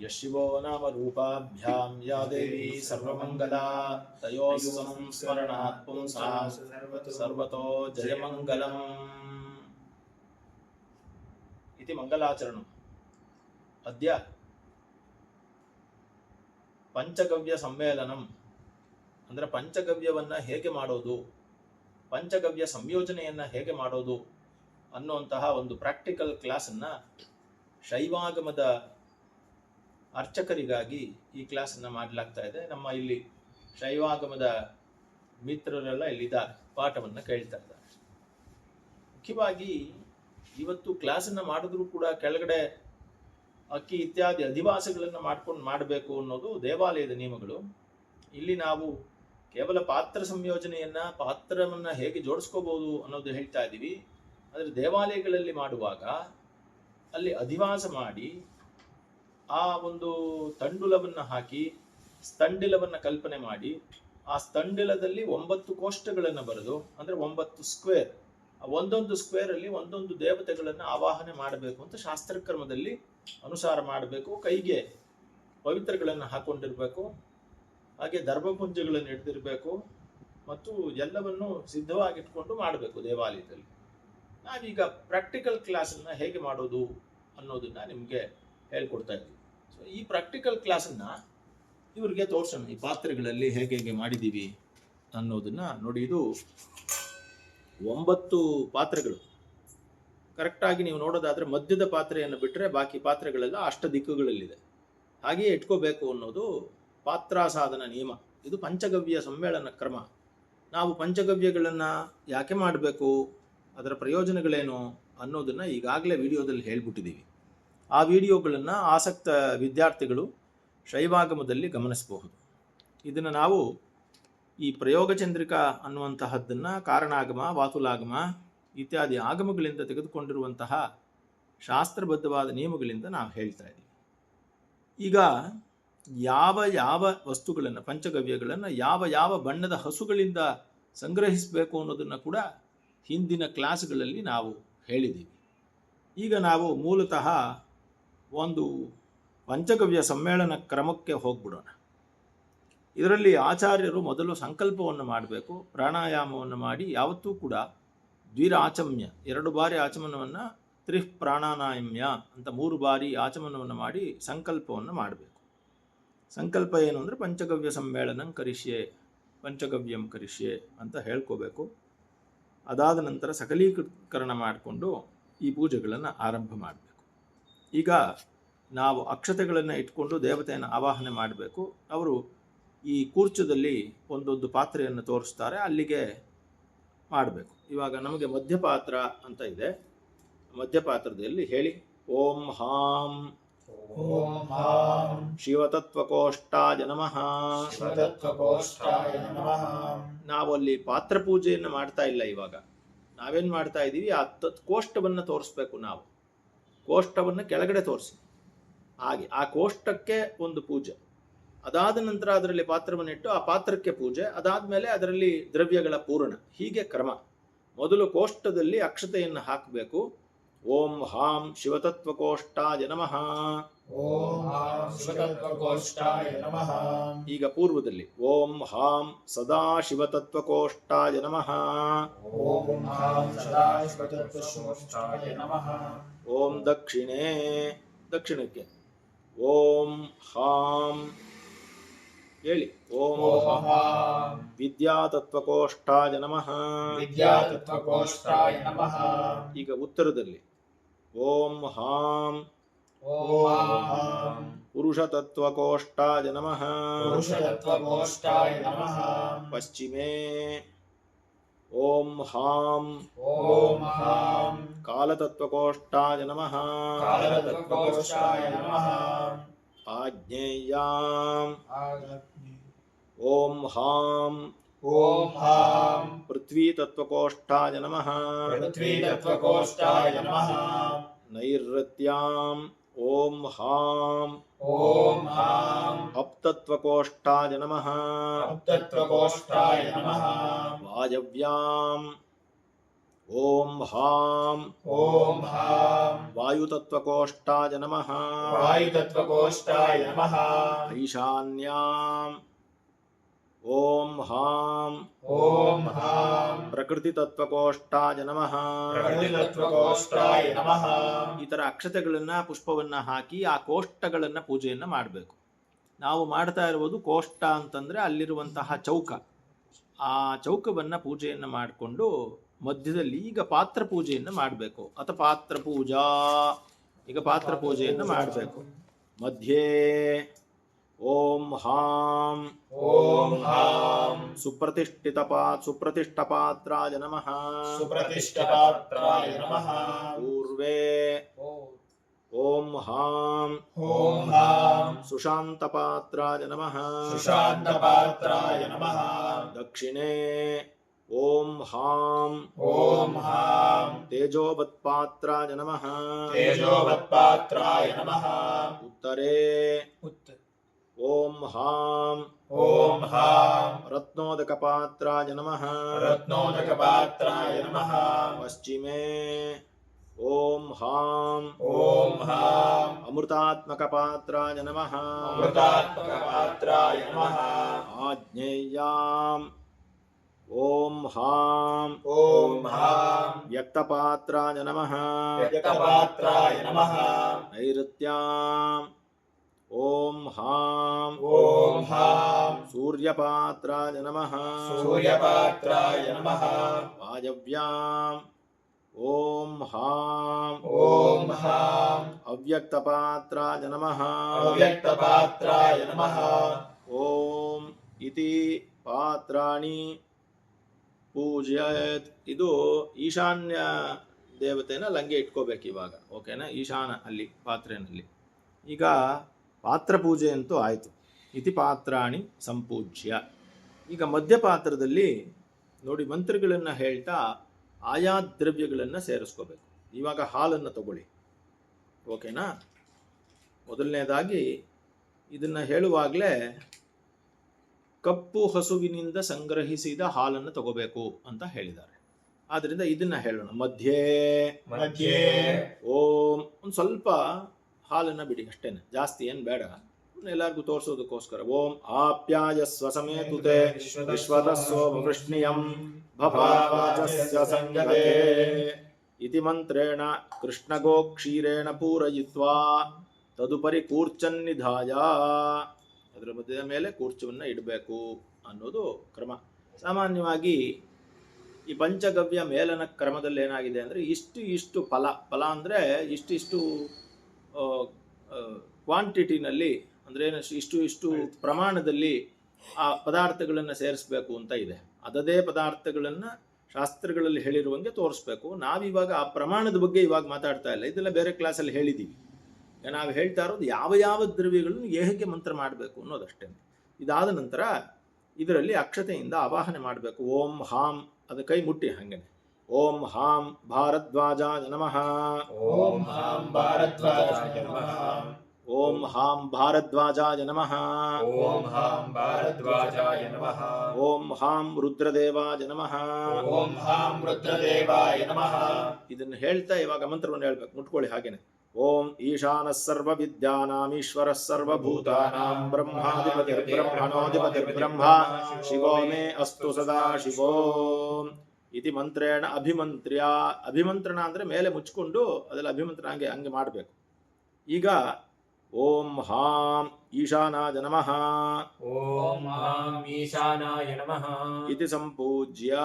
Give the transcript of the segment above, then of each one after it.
यशिवो नाम रूपाभ्यां या देवी सर्वमङ्गला तयोः संस्मरणात् पुंसां सर्वतो जयमङ्गलम् इति मङ्गलाचरणम् अद्य ಪಂಚಗವ್ಯ ಸಮ್ಮೇಳನಂ ಅಂದರೆ ಪಂಚಗವ್ಯವನ್ನ ಹೇಗೆ ಮಾಡೋದು ಪಂಚಗವ್ಯ ಸಂಯೋಜನೆಯನ್ನ ಹೇಗೆ ಮಾಡೋದು ಅನ್ನುವಂತಹ ಒಂದು ಪ್ರಾಕ್ಟಿಕಲ್ ಕ್ಲಾಸನ್ನ ಶೈವಾಗಮದ ಅರ್ಚಕರಿಗಾಗಿ ಈ ಕ್ಲಾಸನ್ನು ಮಾಡಲಾಗ್ತಾ ಇದೆ. ನಮ್ಮ ಇಲ್ಲಿ ಶೈವಾಗಮದ ಮಿತ್ರರೆಲ್ಲ ಇಲ್ಲಿದ್ದಾರೆ, ಪಾಠವನ್ನು ಕೇಳ್ತಾ ಇದ್ದಾರೆ. ಮುಖ್ಯವಾಗಿ ಇವತ್ತು ಕ್ಲಾಸನ್ನು ಮಾಡಿದ್ರು ಕೂಡ ಕೆಳಗಡೆ ಅಕ್ಕಿ ಇತ್ಯಾದಿ ಅಧಿವಾಸಗಳನ್ನು ಮಾಡ್ಕೊಂಡು ಮಾಡಬೇಕು ಅನ್ನೋದು ದೇವಾಲಯದ ನಿಯಮಗಳು. ಇಲ್ಲಿ ನಾವು ಕೇವಲ ಪಾತ್ರ ಸಂಯೋಜನೆಯನ್ನ, ಪಾತ್ರವನ್ನ ಹೇಗೆ ಜೋಡಿಸ್ಕೋಬಹುದು ಅನ್ನೋದು ಹೇಳ್ತಾ ಇದ್ದೀವಿ ಆದರೆ ದೇವಾಲಯಗಳಲ್ಲಿ ಮಾಡುವಾಗ ಅಲ್ಲಿ ಅಧಿವಾಸ ಮಾಡಿ ಆ ಒಂದು ತಂಡುಲವನ್ನು ಹಾಕಿ, ಸ್ತಂಡಿಲವನ್ನು ಕಲ್ಪನೆ ಮಾಡಿ, ಆ ಸ್ತಂಡಿಲದಲ್ಲಿ ಒಂಬತ್ತು ಕೋಷ್ಟಗಳನ್ನು ಬರೆದು, ಅಂದ್ರೆ ಒಂಬತ್ತು ಸ್ಕ್ವೇರ್ ಒಂದೊಂದು ಸ್ಕ್ವೇರ್ ಅಲ್ಲಿ ಒಂದೊಂದು ದೇವತೆಗಳನ್ನು ಆವಾಹನೆ ಮಾಡಬೇಕು ಅಂತ ಶಾಸ್ತ್ರಕ್ರಮದಲ್ಲಿ ಅನುಸಾರ ಮಾಡಬೇಕು. ಕೈಗೆ ಪವಿತ್ರಗಳನ್ನು ಹಾಕೊಂಡಿರಬೇಕು. ಹಾಗೆ ಧರ್ಮಪುಂಜಗಳನ್ನು ಹಿಡಿದಿರಬೇಕು ಮತ್ತು ಎಲ್ಲವನ್ನು ಸಿದ್ಧವಾಗಿಟ್ಕೊಂಡು ಮಾಡಬೇಕು ದೇವಾಲಯದಲ್ಲಿ. ನಾವೀಗ ಪ್ರಾಕ್ಟಿಕಲ್ ಕ್ಲಾಸನ್ನು ಹೇಗೆ ಮಾಡೋದು ಅನ್ನೋದನ್ನ ನಿಮಗೆ ಹೇಳ್ಕೊಡ್ತಾ ಇದ್ದೀವಿ ಸೊ ಈ ಪ್ರಾಕ್ಟಿಕಲ್ ಕ್ಲಾಸನ್ನು ಇವರಿಗೆ ತೋರಿಸೋಣ. ಈ ಪಾತ್ರೆಗಳಲ್ಲಿ ಹೇಗೆ ಹೇಗೆ ಮಾಡಿದ್ದೀವಿ ಅನ್ನೋದನ್ನ ನೋಡಿ. ಇದು ಒಂಬತ್ತು ಪಾತ್ರೆಗಳು. ಕರೆಕ್ಟಾಗಿ ನೀವು ನೋಡೋದಾದ್ರೆ ಮಧ್ಯದ ಪಾತ್ರೆಯನ್ನು ಬಿಟ್ಟರೆ ಬಾಕಿ ಪಾತ್ರೆಗಳೆಲ್ಲ ಅಷ್ಟ ದಿಕ್ಕುಗಳಲ್ಲಿದೆ. ಹಾಗೆಯೇ ಇಟ್ಕೋಬೇಕು ಅನ್ನೋದು ಪಾತ್ರಾಸಾಧನ ನಿಯಮ. ಇದು ಪಂಚಗವ್ಯ ಸಮ್ಮೇಳನ ಕ್ರಮ. ನಾವು ಪಂಚಗವ್ಯಗಳನ್ನು ಯಾಕೆ ಮಾಡಬೇಕು, ಅದರ ಪ್ರಯೋಜನಗಳೇನು ಅನ್ನೋದನ್ನು ಈಗಾಗಲೇ ವಿಡಿಯೋದಲ್ಲಿ ಹೇಳ್ಬಿಟ್ಟಿದ್ದೀವಿ ಆ ವಿಡಿಯೋಗಳನ್ನು ಆಸಕ್ತ ವಿದ್ಯಾರ್ಥಿಗಳು ಶೈವಾಗಮದಲ್ಲಿ ಗಮನಿಸಬಹುದು. ಇದನ್ನು ನಾವು ಈ ಪ್ರಯೋಗಚಂದ್ರಿಕಾ ಅನ್ನುವಂತಹದ್ದನ್ನು ಕಾರಣಾಗಮ, ವಾತುಲಾಗಮ ಇತ್ಯಾದಿ ಆಗಮಗಳಿಂದ ತೆಗೆದುಕೊಂಡಿರುವಂತಹ ಶಾಸ್ತ್ರಬದ್ಧವಾದ ನಿಯಮಗಳಿಂದ ನಾವು ಹೇಳ್ತಾ ಇದ್ದೀವಿ. ಈಗ ಯಾವ ಯಾವ ವಸ್ತುಗಳನ್ನು, ಪಂಚಗವ್ಯಗಳನ್ನು ಯಾವ ಯಾವ ಬಣ್ಣದ ಹಸುಗಳಿಂದ ಸಂಗ್ರಹಿಸಬೇಕು ಅನ್ನೋದನ್ನು ಕೂಡ ಹಿಂದಿನ ಕ್ಲಾಸ್ಗಳಲ್ಲಿ ನಾವು ಹೇಳಿದ್ದೀವಿ. ಈಗ ನಾವು ಮೂಲತಃ ಒಂದು ಪಂಚಗವ್ಯ ಸಮ್ಮೇಳನ ಕ್ರಮಕ್ಕೆ ಹೋಗ್ಬಿಡೋಣ. ಇದರಲ್ಲಿ ಆಚಾರ್ಯರು ಮೊದಲು ಸಂಕಲ್ಪವನ್ನು ಮಾಡಬೇಕು, ಪ್ರಾಣಾಯಾಮವನ್ನು ಮಾಡಿ, ಯಾವತ್ತೂ ಕೂಡ ದ್ವಿರಾಚಮ್ಯ ಎರಡು ಬಾರಿ ಆಚಮನವನ್ನು ತ್ರಿಹ್ ಪ್ರಾಣಾನಾಯಮ್ಯ ಅಂತ ಮೂರು ಬಾರಿ ಆಚಮನವನ್ನು ಮಾಡಿ ಸಂಕಲ್ಪವನ್ನು ಮಾಡಬೇಕು. ಸಂಕಲ್ಪ ಏನು ಅಂದರೆ ಪಂಚಗವ್ಯ ಸಮ್ಮೇಳನಂ ಕರಿಷ್ಯೆ, ಪಂಚಗವ್ಯಂ ಕರಿಷ್ಯೆ ಅಂತ ಹೇಳ್ಕೋಬೇಕು. ಅದಾದ ನಂತರ ಸಕಲೀಕರಣ ಮಾಡಿಕೊಂಡು ಈ ಪೂಜೆಗಳನ್ನು ಆರಂಭ ಮಾಡಬೇಕು. ಈಗ ನಾವು ಅಕ್ಷತೆಗಳನ್ನು ಇಟ್ಕೊಂಡು ದೇವತೆಯನ್ನು ಆವಾಹನೆ ಮಾಡಬೇಕು. ಅವರು ಈ ಕೂರ್ಚದಲ್ಲಿ ಒಂದೊಂದು ಪಾತ್ರೆಯನ್ನು ತೋರಿಸ್ತಾರೆ ಅಲ್ಲಿಗೆ ಮಾಡಬೇಕು. ಇವಾಗ ನಮಗೆ ಮಧ್ಯಪಾತ್ರ ಅಂತ ಇದೆ. ಮಧ್ಯಪಾತ್ರದಲ್ಲಿ ಹೇಳಿ ಓಂ ಹಾಂ. ಓಂ ಹಾಂ. ಶಿವತತ್ವಕೋಷ್ಠಾಯ ನಮಃ. ಶಿವತತ್ವಕೋಷ್ಠಾಯ ನಮಃ. ನಾವು ಅಲ್ಲಿ ಪಾತ್ರ ಪೂಜೆಯನ್ನು ಮಾಡ್ತಾ ಇಲ್ಲ ಇವಾಗ. ನಾವೇನು ಮಾಡ್ತಾ ಇದ್ದೀವಿ ಆ ತತ್ ಕೋಷ್ಟವನ್ನು ತೋರಿಸ್ಬೇಕು ನಾವು. ಕೋಷ್ಟವನ್ನು ಕೆಳಗಡೆ ತೋರಿಸಿ. ಹಾಗೆ ಆ ಕೋಷ್ಟಕ್ಕೆ ಒಂದು ಪೂಜೆ. ಅದಾದ ನಂತರ ಅದರಲ್ಲಿ ಪಾತ್ರವನ್ನು ಇಟ್ಟು ಆ ಪಾತ್ರಕ್ಕೆ ಪೂಜೆ. ಅದಾದಮೇಲೆ ಅದರಲ್ಲಿ ದ್ರವ್ಯಗಳ ಪೂರಣ. ಹೀಗೆ ಕ್ರಮ. ಮೊದಲು ಕೋಷ್ಟದಲ್ಲಿ ಅಕ್ಷತೆಯನ್ನು ಹಾಕಬೇಕು. ಓಂ ಹಾಂ ಶಿವತತ್ವಕೋಷ್ಠಾಯ ನಮಃ. ಓಂ ಹಾಂ ಶಿವತತ್ವಕೋಷ್ಠಾಯ ನಮಃ. ಈಗ ಪೂರ್ವದಲ್ಲಿ ಓಂ ಹಾಂ ಸದಾ ಶಿವತತ್ವಕೋಷ್ಠಾಯ ನಮಃ. ಓಂ ಹಾಂ ಸದಾ ಶಿವತತ್ವಕೋಷ್ಠಾಯ ನಮಃ. ಓಂ ದಕ್ಷಿಣೆ ದಕ್ಷಿಣಕ್ಕೆ ಓಂ ಹಾಂ ಹೇಳಿ. ಓಂ ವಿದ್ಯಾತತ್ವಕೋಷ್ಠಾಯ ನಮಃ. ವಿದ್ಯಾತತ್ವಕೋಷ್ಠಾಯ ನಮಃ. ಈಗ ಉತ್ತರದಲ್ಲಿ ಓಂ ಹಾಂ ಓಂ ಹಾಂ ಪುರುಷತತ್ವಕೋಷ್ಠಾಯ ನಮಃ ಪುರುಷತತ್ವಕೋಷ್ಠಾಯ ನಮಃ ಪಶ್ಚಿಮೆ ಓಂ ಹಾಂ ಓಂ ಹಾಂ ಕಾಲತತ್ವಕೋಷ್ಠಾಯ ನಮಃ ಕಾಲತತ್ವಕೋಷ್ಠಾಯ ನಮಃ ಆಗ್ನೇಯಾಂ ಓಂ ಹಾಂ ಓಂ ಹಾಂ ಪೃಥ್ವೀತತ್ವಕೋಷ್ಠಾಯ ನಮಃ ಪೃಥ್ವೀತತ್ವಕೋಷ್ಠಾಯ ನಮಃ ನೈಋತ್ಯಾಂ ಓಂ ಹಾಂ ಓಂ ಹಾಂ ಅಪ್ತತ್ವಕೋಷ್ಠಾಯ ನಮಃ ತತ್ವಕೋಷ್ಠಾಯ ನಮಃ ವಾಯವ್ಯಾಂ ಓಂ ಹಾಂ ಓಂ ಹಾಂ. ಓಂ ಹಾಂ. ಪ್ರಕೃತಿ ತತ್ವಕೋಷ್ಠಾಯ ನಮಃ. ತತ್ವಕೋಷ್ಠಾಯ ನಮಃ. ಈ ತರ ಅಕ್ಷತೆಗಳನ್ನ ಪುಷ್ಪವನ್ನ ಹಾಕಿ ಆ ಕೋಷ್ಟಗಳನ್ನು ಪೂಜೆಯನ್ನ ಮಾಡಬೇಕು. ನಾವು ಮಾಡ್ತಾ ಇರುವುದು ಕೋಷ್ಟ ಅಂತಂದ್ರೆ ಅಲ್ಲಿರುವಂತಹ ಚೌಕ. ಆ ಚೌಕವನ್ನ ಪೂಜೆಯನ್ನ ಮಾಡಿಕೊಂಡು ಮಧ್ಯದಲ್ಲಿ ಈಗ ಪಾತ್ರ ಪೂಜೆಯನ್ನ ಮಾಡಬೇಕು. ಅಥವಾ ಪಾತ್ರ ಪೂಜಾ. ಈಗ ಪಾತ್ರ ಪೂಜೆಯನ್ನ ಮಾಡಬೇಕು. ಮಧ್ಯೆ ओम हाम ओम हाम सुप्रतिष्ठित पात सुप्रतिष्ठ पात्राय नमः। सुप्रतिष्ठ पात्राय नमः। पूर्वे ओम हाम ओम हाम सुशांत पात्राय नमः। सुशांत पात्राय नमः। दक्षिणे ओम हाम ओम हाम हाँ। तेजोवत्पात्राय नमः। तेजोवत्पात्राय नमः। उत्तरे उत्तरे। ओम हाम ओम हाम रत्नोदकपात्राय नमः। रत्नोदकपात्राय नमः। पश्चिमे ओम हाम ओम हाम अमृतात्मकपात्राय नमः। अमृतात्मकपात्राय नमः। आज्ञेयाम। ओम हाम ओम हाम व्यक्तपात्राय नमः। व्यक्तपात्राय नमः। नैऋत्याम्। ಓಂ ಹಾಂ. ಓಂ ಹಾಂ. ಸೂರ್ಯಪಾತ್ರಾಯ ನಮಃ. ಸೂರ್ಯಪಾತ್ರಾಯ ನಮಃ. ವಾಯವ್ಯಾಂ ಓಂ ಹಾಂ. ಓಂ ಹಾಂ. ಅವ್ಯಕ್ತಪಾತ್ರಾಯ ನಮಃ. ಅವ್ಯಕ್ತಪಾತ್ರಾಯ ನಮಃ. ಓಂ ಇತಿ ಪಾತ್ರಾಣಿ. ಪೂಜ್ಯತ್. ಇದು ಈಶಾನ್ಯ ದೇವತೆನ ಲಂಗೆ ಇಟ್ಕೋಬೇಕು ಇವಾಗ. ಓಕೆನಾ? ಈಶಾನ ಅಲ್ಲಿ ಪಾತ್ರೆನಲ್ಲಿ. ಈಗ ಪಾತ್ರ ಪೂಜೆಯಂತೂ ಆಯಿತು. ಇತಿ ಪಾತ್ರಾಣಿ ಸಂಪೂಜ್ಯ. ಈಗ ಮಧ್ಯ ಪಾತ್ರದಲ್ಲಿ ನೋಡಿ ಮಂತ್ರಗಳನ್ನು ಹೇಳ್ತಾ ಆಯಾ ದ್ರವ್ಯಗಳನ್ನು ಸೇರಿಸ್ಕೋಬೇಕು. ಇವಾಗ ಹಾಲನ್ನು ತಗೊಳ್ಳಿ. ಓಕೆನಾ? ಮೊದಲನೇದಾಗಿ ಇದನ್ನು ಹೇಳುವಾಗಲೇ ಕಪ್ಪು ಹಸುವಿನಿಂದ ಸಂಗ್ರಹಿಸಿದ ಹಾಲನ್ನು ತಗೋಬೇಕು ಅಂತ ಹೇಳಿದ್ದಾರೆ. ಆದ್ರಿಂದ ಇದನ್ನ ಹೇಳೋಣ. ಮಧ್ಯೆ. ಮಧ್ಯೆ. ಓಂ. ಒಂದು ಸ್ವಲ್ಪ ಹಾಲನ್ನ ಬಿಡಿ, ಅಷ್ಟೇನೆ. ಜಾಸ್ತಿ ಏನು ಬೇಡ. ಎಲ್ಲರಿಗೂ ತೋರಿಸೋದಕ್ಕೋಸ್ಕರ. ಓಂ ಆಪ್ಯಾಯ ಸ್ವಸಮೇತುತೆ ವಿಶ್ವತಸ್ಸೋಮವೃಷ್ಣಿಯಂ ಭವಾವಾಚಸ್ಯ ಸಂಗತೆ. ಇತಿ ಮಂತ್ರೇಣ ಕೃಷ್ಣಗೋ ಕ್ಷೀರೇಣ ಪೂರಯಿತ್ವಾ ತದುಪರಿ ಕೂರ್ಚನ್ನಿಧಾಯ. ಅದರ ಮಧ್ಯದ ಮೇಲೆ ಕೂರ್ಚವನ್ನು ಇಡಬೇಕು ಅನ್ನೋದು ಕ್ರಮ. ಸಾಮಾನ್ಯವಾಗಿ ಈ ಪಂಚಗವ್ಯ ಮೇಲನ ಕ್ರಮದಲ್ಲಿ ಏನಾಗಿದೆ ಅಂದರೆ ಇಷ್ಟು ಇಷ್ಟು ಫಲ ಫಲ ಅಂದರೆ ಇಷ್ಟಿಷ್ಟು ಕ್ವಾಂಟಿಟಿನಲ್ಲಿ ಅಂದರೆ ಇಷ್ಟು ಇಷ್ಟು ಪ್ರಮಾಣದಲ್ಲಿ ಆ ಪದಾರ್ಥಗಳನ್ನು ಸೇರಿಸ್ಬೇಕು ಅಂತ ಇದೆ. ಅದದೇ ಪದಾರ್ಥಗಳನ್ನು ಶಾಸ್ತ್ರಗಳಲ್ಲಿ ಹೇಳಿರುವಂಗೆ ತೋರಿಸ್ಬೇಕು. ನಾವಿವಾಗ ಆ ಪ್ರಮಾಣದ ಬಗ್ಗೆ ಇವಾಗ ಮಾತಾಡ್ತಾ ಇಲ್ಲ. ಇದೆಲ್ಲ ಬೇರೆ ಕ್ಲಾಸಲ್ಲಿ ಹೇಳಿದ್ದೀವಿ ಈಗ ನಾವು ಹೇಳ್ತಾ ಇರೋದು ಯಾವ ಯಾವ ದ್ರವ್ಯಗಳನ್ನು ಏಹಕ್ಕೆ ಮಂತ್ರ ಮಾಡಬೇಕು ಅನ್ನೋದಷ್ಟೇ. ಇದಾದ ನಂತರ ಇದರಲ್ಲಿ ಅಕ್ಷತೆಯಿಂದ ಆವಾಹನೆ ಮಾಡಬೇಕು. ಓಂ ಹಾಂ ಅದು ಕೈ ಮುಟ್ಟಿ ಹಾಗೇನೆ. ಓಂ ಹಾಂ ಭಾರದ್ವಾಜಾಯ ನಮಃ. ಓಂ ಹಾಂ ಭಾರದ್ವಾಜಾಯ ನಮಃ. ಓಂ ಹಾಂ ಭಾರದ್ವಾಜಾಯ ನಮಃ. ಓಂ ಹಾಂ ಭಾರದ್ವಾಜಾಯ ನಮಃ. ಓಂ ಹಾಂ ರುದ್ರದೇವಾಯ ನಮಃ. ಓಂ ಹಾಂ ರುದ್ರದೇವಾಯ ನಮಃ. ಇದನ್ನು ಹೇಳ್ತಾ ಇವಾಗ ಮಂತ್ರವನ್ನು ಹೇಳ್ಬೇಕು ಮುಟ್ಕೊಳ್ಳಿ ಹಾಗೇನೆ. ಓಂ ಈಶಾನಃ ಸರ್ವವಿದ್ಯಾನಾಮೀಶ್ವರಃ ಸರ್ವಭೂತಾನಾಂ ಬ್ರಹ್ಮಾಧಿಪತಿರ್ಬ್ರಹ್ಮಣೋಧಿಪತಿರ್ಬ್ರಹ್ಮ. ಶಿವೋ ಮೇ ಅಸ್ತು ಸದಾ ಶಿವೋ. ಇತಿ ಮಂತ್ರೇಣ ಅಭಿಮಂತ್ರ್ಯ. ಅಭಿಮಂತ್ರಣ ಅಂದರೆ ಮೇಲೆ ಮುಚ್ಚಿಕೊಂಡು ಅದರಲ್ಲಿ ಅಭಿಮಂತ್ರಣ ಹಂಗೆ ಹಂಗೆ ಮಾಡಬೇಕು. ಈಗ ಓಂ ಹಾಂ ಈಶಾನಾಯ ನಮಃ. ಓಂ ಹಾಂ ಈಶಾನಾಯ ನಮಃ. ಇತಿ ಸಂಪೂಜ್ಯ.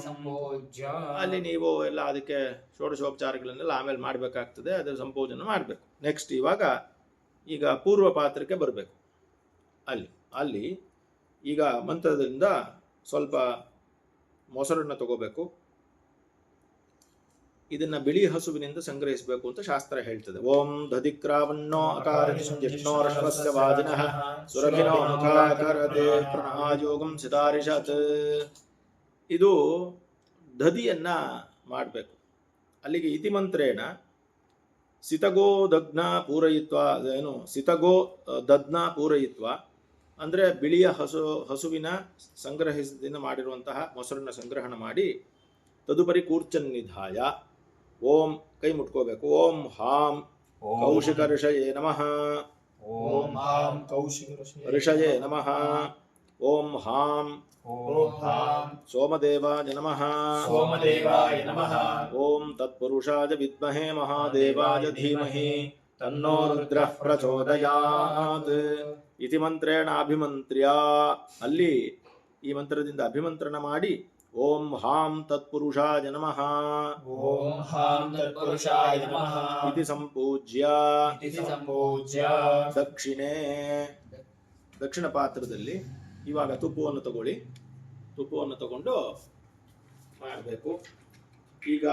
ಸಂಪೂಜ್ಯ. ಅಲ್ಲಿ ನೀವು ಎಲ್ಲ ಅದಕ್ಕೆ ಷೋಡಶೋಪಚಾರಗಳನ್ನೆಲ್ಲ ಆಮೇಲೆ ಮಾಡಬೇಕಾಗ್ತದೆ ಅದರ ಸಂಪೂಜನ ಮಾಡಬೇಕು. ನೆಕ್ಸ್ಟ್ ಇವಾಗ ಈಗ ಪೂರ್ವ ಪಾತ್ರಕ್ಕೆ ಬರಬೇಕು. ಅಲ್ಲಿ ಅಲ್ಲಿ ಈಗ ಮಂತ್ರದಿಂದ ಸ್ವಲ್ಪ ಮೊಸರನ್ನು ತಗೋಬೇಕು. ಇದನ್ನ ಬಿಳಿ ಹಸುವಿನಿಂದ ಸಂಗ್ರಹಿಸಬೇಕು ಅಂತ ಶಾಸ್ತ್ರ ಹೇಳ್ತದೆ. ಓಂ ದಧಿಕ್ರಾವಣ್ಣೋ ಅಕಾರಜಿಷ್ಣೋ ರಶ್ವಸ್ಯ ವಾಜಿನಃ ಸುರಭಿನೋ ಮುಖಾಕರತೆ ಪ್ರಣಾಯೋಗಂ ಸಿತಾರಿಷತ್. ಇದು ದಧಿಯನ್ನ ಮಾಡಬೇಕು. ಅಲ್ಲಿಗೆ ಇತಿಮಂತ್ರೇಣ ಸಿತಗೋ ದಗ್ನ ಪೂರಯಿತ್ವ ಏನು ಸಿತಗೋ ದಗ್ನ ಪೂರಯಿತ್ವ ಅಂದರೆ ಬಿಳಿಯ ಹಸು ಹಸುವಿನ ಸಂಗ್ರಹಿಸದಿಂದ ಮಾಡಿರುವಂತಹ ಮೊಸರನ್ನ ಸಂಗ್ರಹಣ ಮಾಡಿ ತದುಪರಿ ಕೂರ್ಚನ್ನಿಧಾಯ. ಓಂ ಕೈ ಮುಟ್ಕೋಬೇಕು. ಓಂ ಹಾಂ ಕೌಶಿಕ ಋಷಯೇ ನಮಃ. ಓಂ ಹಾಂ ಕೌಶಿಕ ಋಷಯೇ ನಮಃ. ಓಂ ಹಾಂ ಓಂ ಹಾಂ ಸೋಮದೇವಾಯ ನಮಃ. ಸೋಮದೇವಾಯ ನಮಃ. ಓಂ ತತ್ಪುರುಷಾಯ ವಿದ್ಮಹೇ ಮಹಾದೇವಾಯ ಧೀಮಹಿ ತನ್ನೋ ರುದ್ರ ಪ್ರಚೋದಯಾತ್. ಇತಿ ಮಂತ್ರೇಣ ಅಭಿಮಂತ್ರ್ಯ. ಅಲ್ಲಿ ಈ ಮಂತ್ರದಿಂದ ಅಭಿಮಂತ್ರಣ ಮಾಡಿ ಓಂ ಹಾಂ ತತ್ಪುರುಷಾಯ ನಮಃ. ಓಂ ಹಾಂ ತತ್ಪುರುಷಾಯ ನಮಃ. ಇತಿ ಸಂಪೂಜ್ಯ. ಇತಿ ಸಂಪೂಜ್ಯ. ದಕ್ಷಿಣೆ. ದಕ್ಷಿಣ ಪಾತ್ರದಲ್ಲಿ ಇವಾಗ ತುಪ್ಪವನ್ನು ತಗೊಳ್ಳಿ. ತುಪ್ಪವನ್ನು ತಗೊಂಡು ಮಾಡಬೇಕು. ಈಗ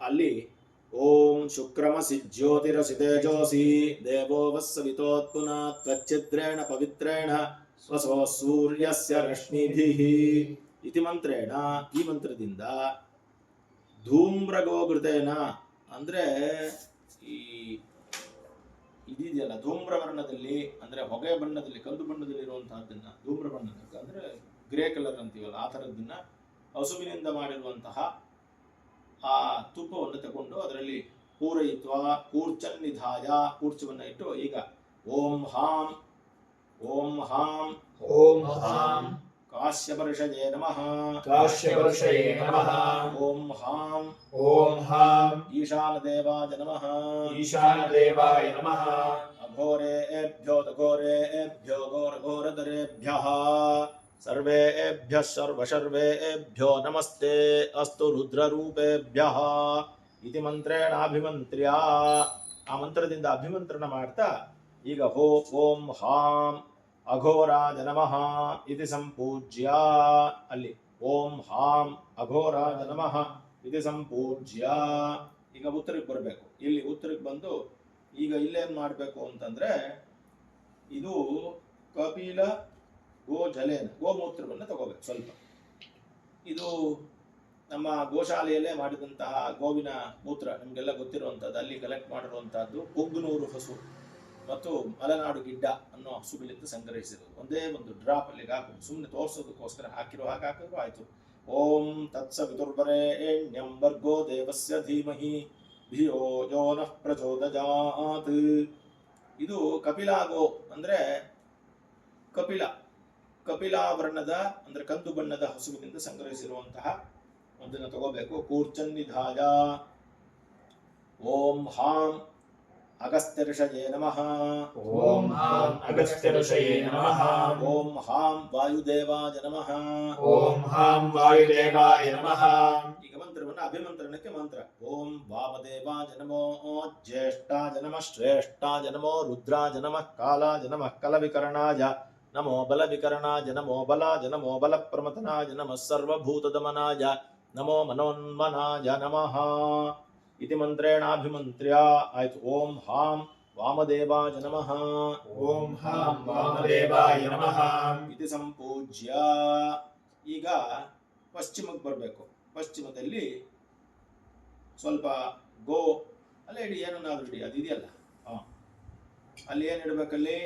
ಅಲ್ಲಿ ಓಂ ಶುಕ್ರಮಸಿ ಜ್ಯೋತಿರಸಿ ತೇಜೋಸಿ ದೇವೋ ಪವಿತ್ರೇಣ ಸ್ವಸೋ ಸೂರ್ಯಸ್ಯ ರಶ್ಮಿಭಿ ಇತಿ ಮಂತ್ರೇಣ ಈ ಮಂತ್ರದಿಂದ ಧೂಮ್ರಗೋಘೃತೇನ ಅಂದ್ರೆ ಈ ಇದೆಯಲ್ಲ ಧೂಮ್ರ ವರ್ಣದಲ್ಲಿ ಅಂದ್ರೆ ಹೊಗೆ ಬಣ್ಣದಲ್ಲಿ, ಕಂದು ಬಣ್ಣದಲ್ಲಿ ಇರುವಂತಹದ್ದನ್ನ, ಧೂಮ್ರ ಬಣ್ಣದ ಅಂದ್ರೆ ಗ್ರೇ ಕಲರ್ ಅಂತೀವಲ್ಲ, ಆ ಥರದ್ದನ್ನ ಹಸುವಿನಿಂದ ಮಾಡಿರುವಂತಹ ಆ ತುಪ್ಪವನ್ನು ತಗೊಂಡು ಅದರಲ್ಲಿ ಪೂರಯಿತ್ವ ಕೂರ್ಚನ್ನಿಧಾಯ ಕೂರ್ಚವನ್ನು ಇಟ್ಟು ಈಗ ಓಂ ಹಾಂ ಓಂ ಹಾಂ ಓಂ ಹಾಂ ಕಾಶ್ಯಪರ್ಷಯೇ ನಮಃ ಕಾಶ್ಯಪರ್ಷಯೇ ನಮಃ ಓಂ ಹಾಂ ಓಂ ಹಾಂ ಈಶಾನದೇವಾಯ ನಮಃ ಈಶಾನದೇವಾಯ ನಮಃ अघोरेभ्यो घोरेभ्यो घोरघोरधरेभ्यः सर्वेभ्यः सर्वशर्वेभ्यो नमस्ते अस्तु रुद्ररूपेभ्यः ಇತಿ ಮಂತ್ರೇಣಾಭಿಮಂತ್ರ್ಯ. ಆ ಮಂತ್ರದಿಂದ ಅಭಿಮಂತ್ರಣ ಮಾಡ್ತಾ, ಈಗ ಹೋ ಓಂ ಹಾಂ ಅಘೋರಾಜ ನಮಃ ಇತಿ ಸಂಪೂಜ್ಯ. ಅಲ್ಲಿ ಓಂ ಹಾಂ ಅಘೋರಾಜ ನಮಃ ಇತಿ ಸಂಪೂಜ್ಯ. ಈಗ ಉತ್ತರಕ್ಕೆ ಬರಬೇಕು. ಇಲ್ಲಿ ಉತ್ತರಕ್ಕೆ ಬಂದು, ಈಗ ಇಲ್ಲೇನು ಮಾಡಬೇಕು ಅಂತಂದ್ರೆ, ಇದು ಕಪಿಲ, ಗೋ ಜಲೇನ, ಗೋಮೂತ್ರವನ್ನು ತಗೋಬೇಕು ಸ್ವಲ್ಪ. ಇದು ನಮ್ಮ ಗೋಶಾಲೆಯಲ್ಲೇ ಮಾಡಿದಂತಹ ಗೋವಿನ ಮೂತ್ರ ನಿಮಗೆಲ್ಲ ಗೊತ್ತಿರುವಂಥದ್ದು ಅಲ್ಲಿ ಕಲೆಕ್ಟ್ ಮಾಡಿರುವಂತಹದ್ದು ಪುಗ್ನೂರು ಹಸು ಮತ್ತು ಮಲೆನಾಡು ಗಿಡ್ಡ ಅನ್ನೋ ಹಸುಗಳಿಂದ ಸಂಗ್ರಹಿಸಿರೋದು. ಒಂದೇ ಒಂದು ಡ್ರಾಪ್ ಅಲ್ಲಿಗೆ ಹಾಕೋದು ಸುಮ್ಮನೆ ತೋರಿಸೋದಕ್ಕೋಸ್ಕರ ಹಾಕಿರೋ ಹಾಗೆ ಹಾಕಿದ್ರು ಆಯ್ತು. ಓಂ ತತ್ಸ ವರ್ಗೋ ದೇವಸ್ಯ ಧೀಮಹಿ ಧಿಯೋ ಯೋ ನಃ ಪ್ರಚೋದಜಾತ್ ಇದು ಕಪಿಲಾಗೋ ಅಂದ್ರೆ ಕಪಿಲ. ಕಪಿಲಾ ವರ್ಣದ ಅಂದ್ರೆ ಕಂದು ಬಣ್ಣದ ಹಸುವಿನಿಂದ ಸಂಗ್ರಹಿಸಿರುವಂತಹ ಒಂದನ್ನು ತಗೋಬೇಕು ಕೂರ್ಚನ್ನಿಧಾಯ. ಓಂ ಹಾಂ ಅಗಸ್ತ್ಯಋಷಯೇ ನಮಃ. ಓಂ ಹಾಂ ಅಗಸ್ತ್ಯ ಋಷಯೇ ನಮಃ. ಓಂ ಹಾಂ ವಾಯುದೇವಾಯ ನಮಃ. ಓಂ ಹಾಂ ವಾಯುದೇವಾಯ ನಮಃ. ಈಗ ಮಂತ್ರವನ್ನ ಅಭಿಮಂತ್ರಣಕ್ಕೆ ಮಂತ್ರ. ಓಂ ವಾಮದೇವಾಯ ನಮೋ ಜ್ಯೇಷ್ಠಾಯ ನಮಃ ಶ್ರೇಷ್ಠಾಯ ನಮೋ ರುದ್ರಾಯ ನಮಃ ಕಾಲಾಯ ನಮಃ ಕಲವಿಕರಣಾಯ ನಮೋ ಬಲವಿಕರಣಾಯ ನಮೋ ಬಲಾಯ ನಮೋ ಬಲಪ್ರಮಥನಾಯ ನಮಃ ಸರ್ವಭೂತದಮನಾಯ ನಮೋ ಮನೋನ್ಮನಾಯ ನಮಃ ಇತಿ ಮಂತ್ರೇಣಾಭಿಮಂತ್ರ್ಯ ಆಯ್ತು ಓಂ ಹಾಂ ವಾಮದೇವಾಯ ನಮಃ ಓಂ ಹಾಂ ವಾಮದೇವಾಯ ನಮಃ ಇತಿ ಸಂಪೂಜ್ಯ ಈಗ ಪಶ್ಚಿಮಕ್ಕೆ ಬರಬೇಕು. ಪಶ್ಚಿಮದಲ್ಲಿ ಸ್ವಲ್ಪ ಗೋ ಅಲ್ಲ ಇಡಿ ಏನನ್ನಾದ್ರೂ ಇಡಿ ಅದು ಇದೆಯಲ್ಲ? ಹಾ. ಅಲ್ಲಿ ಏನು ಇಡಬೇಕಲ್ಲಿ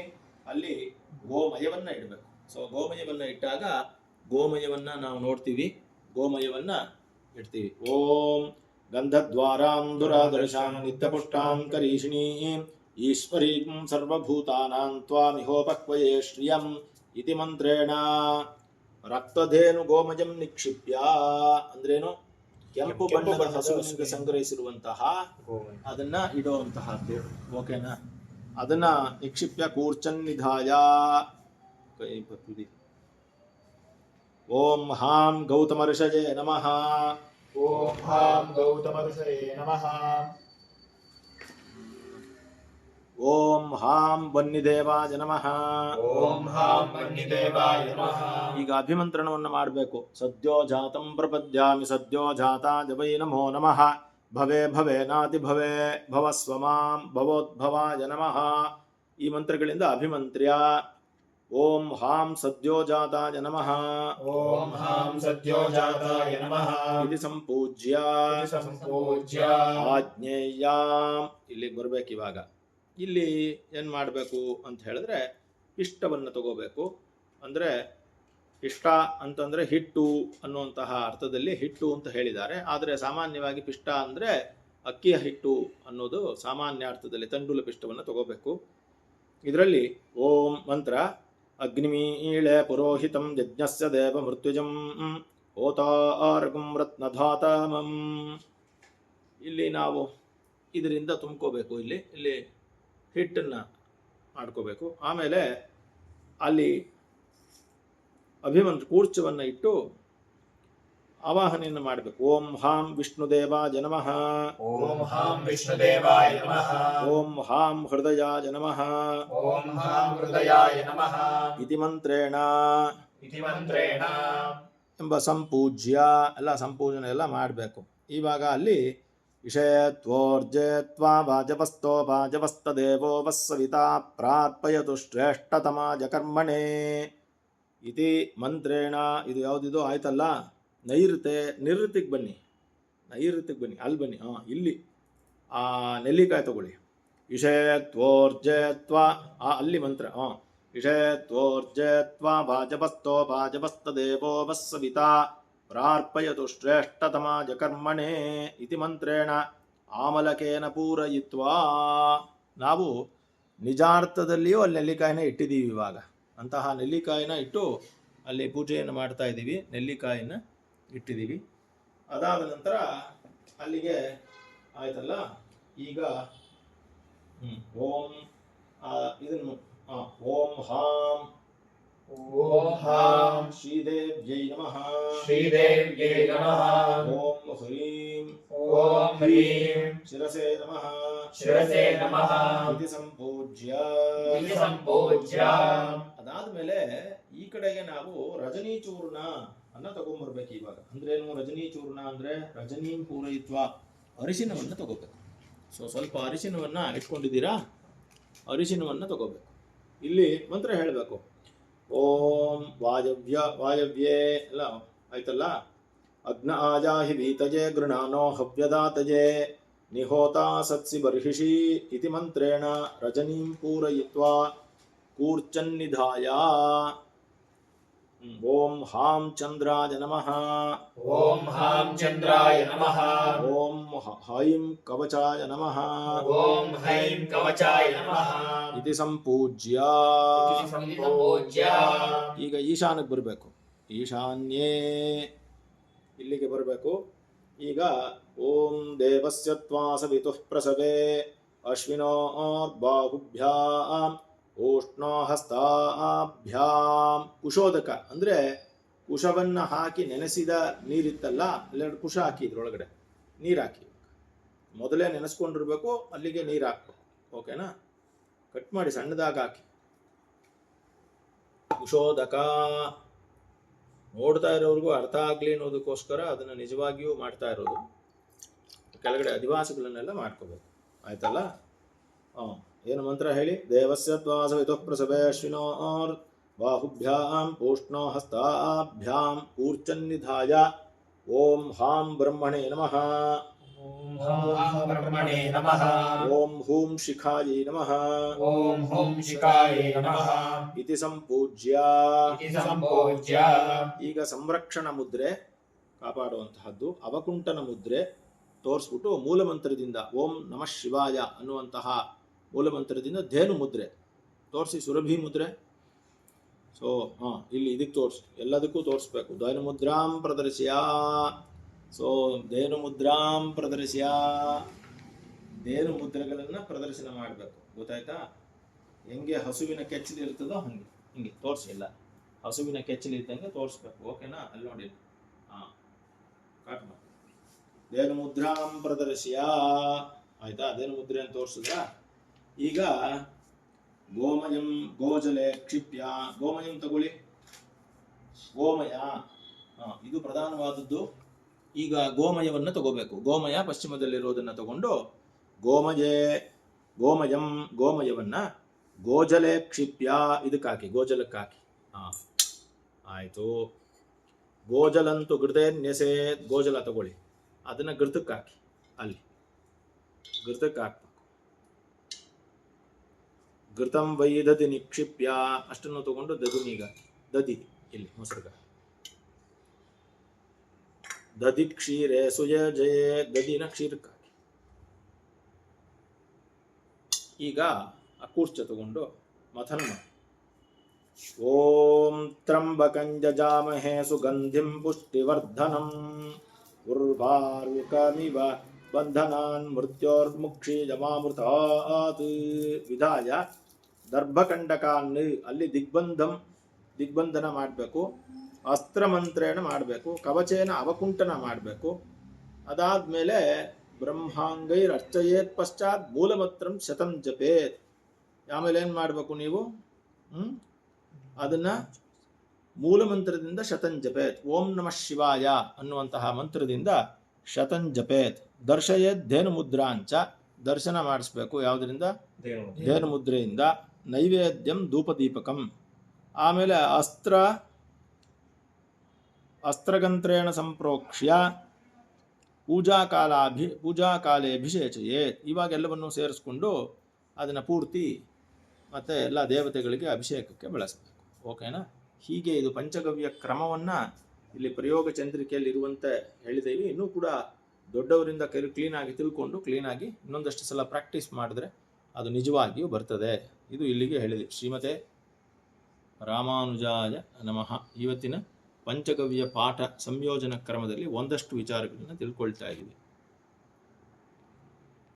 ಅಲ್ಲಿ? ಗೋಮಯವನ್ನ ಇಡಬೇಕು. ಸೊ ಗೋಮಯವನ್ನ ಇಟ್ಟಾಗ ಗೋಮಯವನ್ನ ನಾವು ನೋಡ್ತೀವಿ. ಗೋಮಯವನ್ನ ಇಡ್ತೀವಿ. ಓಂ ಗಂಧದ್ವಾರಾಂ ದುರಾದರ್ಶಾಂ ನಿತ್ಯಪುಷ್ಟಾಂ ಕರೀಷಿಣೀ ಈಶ್ವರೀಂ ಸರ್ವಭೂತಾನಾಂ ತ್ವಾಮಿಹೋಪಕ್ವಯೇ ಶ್ರಿಯಂ ಇತಿ ಮಂತ್ರೇಣ. ರಕ್ತಧೇನು ಗೋಮಜಂ ನಿಕ್ಷಿಪ್ಯ ಅಂದ್ರೇನು? ಕೆಂಪು ಬಣ್ಣದ ಹಸುವಿನಿಂದ. ಸಂಗ್ರಹಿಸಿರುವಂತಹ ಅದನ್ನ ಇಡುವಂತಹದ್ದು. ಓಕೆನಾ ಅದನ್ನ ನಿಕ್ಷಿಪ್ಯ ಕೂರ್ಚನ್ ನಿಧಾಯ. ಕೈ. ಓಂ ಹಾಂ ಗೌತಮ ಋಷಯೇ ನಮಃ. ಓಂ ಹಾಂ ಗೌತಮ ಋಷಯೇ ನಮಃ. ಓಂ ಹಾಂ ಬನ್ನಿದೇವಾಯ ನಮಃ. ಓಂ ಹಾಂ ಬನ್ನಿದೇವಾಯ ನಮಃ. ಈಗ ಅಭಿಮಂತ್ರಣವನ್ನು ಮಾಡಬೇಕು. ಸದ್ಯೋ ಜಾತಂ ಪ್ರಪದ್ಯಾಮಿ ಸದ್ಯೋ ಜಾತಾ ಜವೈ ನಮೋ ನಮಃ. ಭವೆ ಭವೆ ನಾತಿ ಭವೆ ಭವಸ್ವ ಮಾಂ ಭವೋದ್ಭವಾಯ ನಮಃ. ಈ ಮಂತ್ರಗಳಿಂದ ಅಭಿಮಂತ್ರ್ಯ. ಓಂ ಹಾಂ ಸದ್ಯೋಜಾತಾಯ ನಮಃ. ಓಂ ಹಾಂ ಸದ್ಯೋಜಾತಾಯ ನಮಃ. ಇದು ಸಂಪೂಜ್ಯ. ಸಂಪೂಜ್ಯ. ಆಜ್ಞೇಯಾಂ. ಇಲ್ಲಿಗೆ ಬರ್ಬೇಕು ಇವಾಗ. ಇಲ್ಲಿ ಏನು ಮಾಡಬೇಕು ಅಂತ ಹೇಳಿದ್ರೆ ಇಷ್ಟವನ್ನು ತಗೋಬೇಕು. ಅಂದರೆ ಪಿಷ್ಟ ಅಂತಂದರೆ ಹಿಟ್ಟು ಅನ್ನುವಂತಹ ಅರ್ಥದಲ್ಲಿ ಹಿಟ್ಟು ಅಂತ ಹೇಳಿದ್ದಾರೆ. ಆದರೆ ಸಾಮಾನ್ಯವಾಗಿ ಪಿಷ್ಟ ಅಂದರೆ ಅಕ್ಕಿಯ ಹಿಟ್ಟು ಅನ್ನೋದು ಸಾಮಾನ್ಯ ಅರ್ಥದಲ್ಲಿ ತಂಡುಲ ಪಿಷ್ಟವನ್ನು ತಗೋಬೇಕು. ಇದರಲ್ಲಿ ಓಂ ಮಂತ್ರ ಅಗ್ನಿಮೀಳೆ पुरोहितं यज्ञस्य देवमृत्युजम्। ಓತಾರ್ಗಂ ರತ್ನಧಾತಮಂ ಇಲ್ಲಿ ನಾವು ಇದರಿಂದ ತುಂಬ್ಕೋಬೇಕು. ಇಲ್ಲಿ ಇಲ್ಲಿ ಹಿಟ್ಟನ್ನು ಮಾಡ್ಕೋಬೇಕು. ಆಮೇಲೆ ಅಲ್ಲಿ ಅಭಿಮಂತ್ರ ಕೂರ್ಚವನ್ನು ಇಟ್ಟು ಆವಾಹನೆಯನ್ನು ಮಾಡಬೇಕು. ಓಂ ಹಾಂ ವಿಷ್ಣುದೇವ ಜನಮಃ ಓಂ ಹಾಂ ವಿಷ್ಣುದೇವಾಯ ನಮಃ. ಓಂ ಹಾಂ ಹೃದಯಾಯ ಜನಮಃ ಓಂ ಹಾಂ ಹೃದಯಾಯ ನಮಃ. ಇತಿ ಮಂತ್ರೇಣ. ಇತಿ ಮಂತ್ರೇಣ. ಎಂಬ ಸಂಪೂಜ್ಯ ಎಲ್ಲ ಸಂಪೂಜನೆ ಎಲ್ಲ ಮಾಡಬೇಕು. ಇವಾಗ ಅಲ್ಲಿ ವಿಷಯತ್ವೋರ್ಜೆ ತ್ವಾ ವಾಜಪಸ್ತೋ ವಾಜಪಸ್ತದೇವೋ ವಸ್ಸವಿತಾ ಪ್ರಾರ್ಪಯತು ಶ್ರೇಷ್ಠತಮಾಜ ಜಕರ್ಮಣೇ ಇತಿ ಮಂತ್ರೇಣ. ಇದು ಯಾವುದಿದು? ಆಯ್ತಲ್ಲ? ನೈಋತೆ ನಿವೃತ್ತಿಗೆ ಬನ್ನಿ. ನೈಋತಿಗೆ ಬನ್ನಿ. ಅಲ್ಲಿ ಬನ್ನಿ. ಹಾಂ, ಇಲ್ಲಿ. ಆ, ನೆಲ್ಲಿಕಾಯಿ ತಗೊಳ್ಳಿ. ವಿಷಯತ್ವೋರ್ಜೆ ತ್ವಾ ಆ, ಅಲ್ಲಿ ಮಂತ್ರ. ಹಾಂ. ವಿಷಯತ್ವೋರ್ಜೆ ಭಾಜಪಸ್ತೋ ಭಾಜಪಸ್ತ ದೇವೋ ಬಸ್ಸವಿತಾ ಪ್ರಾರ್ಪಯತು ಶ್ರೇಷ್ಠತಮಾಜ ಜಕರ್ಮಣೇ ಇತಿ ಮಂತ್ರೇಣ. ಆಮಲಕೇನ ಪೂರಯಿತ್ವಾ. ನಾವು ನಿಜಾರ್ಥದಲ್ಲಿಯೂ ಅಲ್ಲಿ ನೆಲ್ಲಿಕಾಯಿನ ಇಟ್ಟಿದ್ದೀವಿ ಇವಾಗ. ಅಂತಹ ನೆಲ್ಲಿಕಾಯಿನ ಇಟ್ಟು ಅಲ್ಲಿ ಪೂಜೆಯನ್ನು ಮಾಡ್ತಾ ಇದ್ದೀವಿ. ನೆಲ್ಲಿಕಾಯಿನ ಇಟ್ಟಿದ್ದೀವಿ. ಅದಾದ ನಂತರ ಅಲ್ಲಿಗೆ ಆಯ್ತಲ್ಲ ಈಗ ಹ್ಮ್, ಓಂ ಆ, ಇದನ್ನು ಓಂ ಹಾಂ. ಓಂ ಹಾಂ. ಶ್ರೀದೇವ್ಯೈ ನಮಃ. ಶ್ರೀದೇವ್ಯೈ ನಮಃ. ಓಂ ಹ್ರೀಂ. ಓಂ ಹ್ರೀಂ. ಶಿರಸೇ ನಮಃ. ಶಿರಸೆ ನಮಃ. ಇತಿ ಸಂಪೂಜ್ಯ. ಇತಿ ಸಂಪೂಜ್ಯ. ಅದಾದ್ಮೇಲೆ ಈ ಕಡೆಗೆ ನಾವು ರಜನಿ ಚೂರ್ಣ ಅನ್ನ ತಗೊಂಡ್ಬರ್ಬೇಕು ಇವಾಗ. ಅಂದ್ರೇನು ರಜನಿ ಚೂರ್ಣ ಅಂದ್ರೆ ರಜನೀಂ ಪೂರಯಿತ್ವ. ಅರಿಶಿನವನ್ನ ತಗೋಬೇಕು. ಸೊ ಸ್ವಲ್ಪ ಅರಿಶಿನವನ್ನ ಇಟ್ಕೊಂಡಿದ್ದೀರಾ? ಅರಿಶಿನವನ್ನ ತಗೋಬೇಕು. ಇಲ್ಲಿ ಮಂತ್ರ ಹೇಳಬೇಕು. ಓಂ ವಾಯವ್ಯ, ವಾಯವ್ಯೇ, ಅಲ್ಲ, ಆಯ್ತಲ್ಲ? ಅಗ್ನ ಆಜಾಹಿ ವೀತಜೆ, ಗೃಣಾನೋ ಹವ್ಯದಾತಜೆ, ನಿಹೋತಾ ಸತ್ಸಿ ಬರ್ಹಿಷಿ ಇತಿ ಮಂತ್ರೇಣ, ರಜನೀಂ ಪೂರಯಿತ್ವಾ, ಕೂರ್ಚನ್ನಿಧಾಯ. ಓಂ ಹಾಂ ಚಂದ್ರಾಯ ನಮಃ. ಓಂ ಹಾಂ ಚಂದ್ರಾಯ ನಮಃ. ಓಂ ಹೈಂ ಕವಚಾಯ ನಮಃ. ಓಂ ಹೈಂ ಕವಚಾಯ ನಮಃ. ಇತಿ ಸಂಪೂಜ್ಯ. ಸಂಪೂಜ್ಯ. ಈಗ ಈಶಾನಕ್ಕೆ ಬರಬೇಕು. ಈಶಾನ್ಯೇ ಇಲ್ಲಿಗೆ ಬರಬೇಕು. ಈಗ ಓಂ ದೇವಸ್ಯ ತ್ವಾ ಸವಿತುಃ ಅಶ್ವಿನೋ ಅಶ್ವಿನೋರ್ಬಾಹುಭ್ಯಾಂ ಉಷ್ಣೋ ಹಸ್ತಾಭ್ಯಾಂ ಕುಶೋದಕ ಅಂದರೆ ಕುಶವನ್ನು ಹಾಕಿ ನೆನೆಸಿದ ನೀರಿತ್ತಲ್ಲ, ಅಲ್ಲೆರಡು ಕುಶ ಹಾಕಿ ಇದ್ರೊಳಗಡೆ ನೀರು ಹಾಕಿ ಮೊದಲೇ ನೆನೆಸ್ಕೊಂಡಿರ್ಬೇಕು, ಅಲ್ಲಿಗೆ ನೀರು ಹಾಕ್ಬೇಕು. ಓಕೆನಾ ಕಟ್ ಮಾಡಿ ಸಣ್ಣದಾಗಿ ಹಾಕಿ. ಕುಶೋದಕ. ನೋಡ್ತಾ ಇರೋರಿಗೂ ಅರ್ಥ ಆಗಲಿ ಅನ್ನೋದಕ್ಕೋಸ್ಕರ ಅದನ್ನು ನಿಜವಾಗಿಯೂ ಮಾಡ್ತಾ ಇರೋದು. ಕೆಳಗಡೆ ಅಧಿವಾಸಗಳನ್ನೆಲ್ಲ ಮಾಡ್ಕೋಬೇಕು. ಆಯ್ತಲ್ಲ? ಹಾಂ ಏನು ಮಂತ್ರ ಹೇಳಿ? ದೇವಸ್ಯ ಪ್ರಸಭೆ ಅಶ್ವಿನೋರ್ ಬಾಹುಭ್ಯಾಂ ಪೂಷ್ಣೋ ಹಸ್ತಾಭ್ಯಾಂ ಕೂರ್ಚನ್ನಿಧಾಯ ಓಂ ಹಾಂ ಬ್ರಹ್ಮಣೇ ನಮಃ. ಓಂ ಹಾಂ ಬ್ರಹ್ಮಣೇ ನಮಃ. ಓಂ ಹೂಂ ಶಿಖಾಯೈ ನಮಃ. ಓಂ ಹೂಂ ಶಿಖಾಯ ನಮಃ. ಇತಿ ಸಂಪೂಜ್ಯ. ಸಂಪೂಜ್ಯ. ಈಗ ಸಂರಕ್ಷಣ ಮುದ್ರೆ ಕಾಪಾಡುವಂತಹದ್ದು ಅವಕುಂಠನ ಮುದ್ರೆ ತೋರಿಸ್ಬಿಟ್ಟು ಮೂಲಮಂತ್ರದಿಂದ ಓಂ ನಮಃ ಶಿವಾಯ ಅನ್ನುವಂತಹ ಮೂಲಮಂತ್ರದಿಂದ ಧೇನು ಮುದ್ರೆ, ತೋರಿಸಿ ಸುರಭಿ ಮುದ್ರೆ. ಸೊ ಹಾಂ, ಇಲ್ಲಿ ಇದಕ್ಕೆ ತೋರಿಸಿ, ಎಲ್ಲದಕ್ಕೂ ತೋರಿಸ್ಬೇಕು. ಧೇನು ಮುದ್ರಾಂ ಪ್ರದರ್ಶಿಯ. ಸೊ ಧೇನು ಮುದ್ರಾಂ ಪ್ರದರ್ಶಿಯ. ಧೇನು ಮುದ್ರೆಗಳನ್ನು ಪ್ರದರ್ಶನ ಮಾಡಬೇಕು. ಗೊತ್ತಾಯ್ತಾ? ಹೆಂಗೆ ಹಸುವಿನ ಕೆಚ್ಚಲಿರ್ತದೋ ಹಂಗೆ, ಹಿಂಗೆ ತೋರಿಸಿ ಎಲ್ಲ. ಹಸುವಿನ ಕೆಚ್ಚಲು ಇದ್ದಂಗೆ ತೋರಿಸ್ಬೇಕು. ಓಕೆನಾ? ಅಲ್ಲಿ ನೋಡಿ. ಹಾಂ, ಕಾಟ್ ಮಾಡಿ. ಧೇನು ಮುದ್ರಾಂ ಪ್ರದರ್ಶಿಯ. ಆಯ್ತಾ? ಧೇನು ಮುದ್ರೆ ಅಂತ ತೋರಿಸಿದ್ರ? ಈಗ ಗೋಮಯಂ ಗೋಜಲೆ ಕ್ಷಿಪ್ಯ, ಗೋಮಯಂ ತಗೊಳ್ಳಿ. ಗೋಮಯ ಇದು ಪ್ರಧಾನವಾದದ್ದು. ಈಗ ಗೋಮಯವನ್ನು ತಗೋಬೇಕು. ಗೋಮಯ ಪಶ್ಚಿಮದಲ್ಲಿರೋದನ್ನ ತಗೊಂಡು ಗೋಮಯೇ ಗೋಮಯಂ, ಗೋಮಯವನ್ನ ಗೋಜಲೆ ಕ್ಷಿಪ್ಯ ಇದಕ್ಕಾಕಿ ಗೋಜಲಕ್ಕಾಕಿ ಹಾ, ಆಯಿತು. ಗೋಜಲಂತೂ ನೆಸೆ ಗೋಜಲ ತಗೊಳ್ಳಿ. ಅದನ್ನ ಗೃತಕ್ಕಾಕಿ ಅಲ್ಲಿ. ಘೃತಕ್ಕೆ ಹಾಕ್ಬೇಕು ವೈ ದದಿ ನಿಕ್ಷಿಪ್ಯ. ಅಷ್ಟನ್ನು ತಗೊಂಡು ದದುನೀಗ ದದಿ ಇಲ್ಲಿ ಮೊಸರುಗ. ದದಿ ಕ್ಷೀರೆ ಸುಯ ಜಯೇ ದದಿನ ಕ್ಷೀರಕ್ಕಾಗಿ. ಈಗ ಆ ಕೂರ್ಚ ತಗೊಂಡು ಮಥನ ಮಾಡಿ. ಓಂ ತ್ರಂಬಕಂಜಾಮಹೇ ಸುಗಂಧಿಂ ಪುಷ್ಟಿವರ್ಧನಂ. ಉರ್ವಾರುಕಮಿವ ಬಂಧನಾನ್ ಮೃತ್ಯೋರ್ಮುಕ್ಷೀಜಮಾಮೃತಾತ್ ವಿಧಾಯ ದರ್ಭಕಂಡಕಾನ್ ಅಲ್ಲಿ ದಿಗ್ಬಂಧಂ ದಿಗ್ಬಂಧನ ಮಾಡಬೇಕು ಅಸ್ತ್ರಮಂತ್ರೇಣ ಮಾಡಬೇಕು ಕವಚೇನ ಅವಕುಂಠನ ಮಾಡಬೇಕು. ಅದಾದ್ಮೇಲೆ ಬ್ರಹ್ಮಾಂಗೈರ್ ಅರ್ಚಯೇತ್ ಪಶ್ಚಾತ್ ಮೂಲಮತ್ರಂ ಶತಂ ಜಪೇತ್. ಆಮೇಲೆ ಏನು ಮಾಡಬೇಕು ನೀವು? ಅದನ್ನು ಅದನ್ನ ಮೂಲಮಂತ್ರದಿಂದ ಶತಂ ಜಪೇತ್. ಓಂ ನಮಃ ಶಿವಾಯ ಅನ್ನುವಂತಹ ಮಂತ್ರದಿಂದ ಶತಂ ಜಪೇತ್. ದರ್ಶಯೇತ್ ಧೇನು ಮುದ್ರಾಂಚ ದರ್ಶನ ಮಾಡಿಸ್ಬೇಕು ಯಾವುದರಿಂದ? ಧೇನು ಮುದ್ರೆಯಿಂದ ನೈವೇದ್ಯಂ ಧೂಪದೀಪಕಂ. ಆಮೇಲೆ ಅಸ್ತ್ರ, ಅಸ್ತ್ರಗಂತ್ರೇಣ ಸಂಪ್ರೋಕ್ಷ್ಯ ಪೂಜಾಕಾಲಾಭಿ ಪೂಜಾಕಾಲೇ ಇವಾಗ ಎಲ್ಲವನ್ನೂ ಸೇರಿಸ್ಕೊಂಡು ಅದನ್ನು ಪೂರ್ತಿ ಮತ್ತು ಎಲ್ಲ ದೇವತೆಗಳಿಗೆ ಅಭಿಷೇಕಕ್ಕೆ ಬಳಸಬೇಕು. ಓಕೆನಾ? ಹೀಗೆ ಇದು ಪಂಚಗವ್ಯ ಕ್ರಮವನ್ನು ಇಲ್ಲಿ ಪ್ರಯೋಗ ಚಂದ್ರಿಕೆಯಲ್ಲಿ ಇರುವಂತೆ ಹೇಳಿದ್ದೀವಿ ಇನ್ನೂ ಕೂಡ ದೊಡ್ಡವರಿಂದ ಕೈ ಕ್ಲೀನಾಗಿ ತಿಳ್ಕೊಂಡು ಕ್ಲೀನಾಗಿ ಇನ್ನೊಂದಷ್ಟು ಸಲ ಪ್ರಾಕ್ಟೀಸ್ ಮಾಡಿದ್ರೆ ಅದು ನಿಜವಾಗಿಯೂ ಬರ್ತದೆ. ಇದು ಇಲ್ಲಿಗೆ ಹೇಳಿದೆ. ಶ್ರೀಮತೆ ರಾಮಾನುಜಾಯ ನಮಃ. ಇವತ್ತಿನ ಪಂಚಗವ್ಯ ಪಾಠ ಸಂಯೋಜನ ಕ್ರಮದಲ್ಲಿ ಒಂದಷ್ಟು ವಿಚಾರಗಳನ್ನು ತಿಳ್ಕೊಳ್ತಾ ಇದ್ದೀವಿ.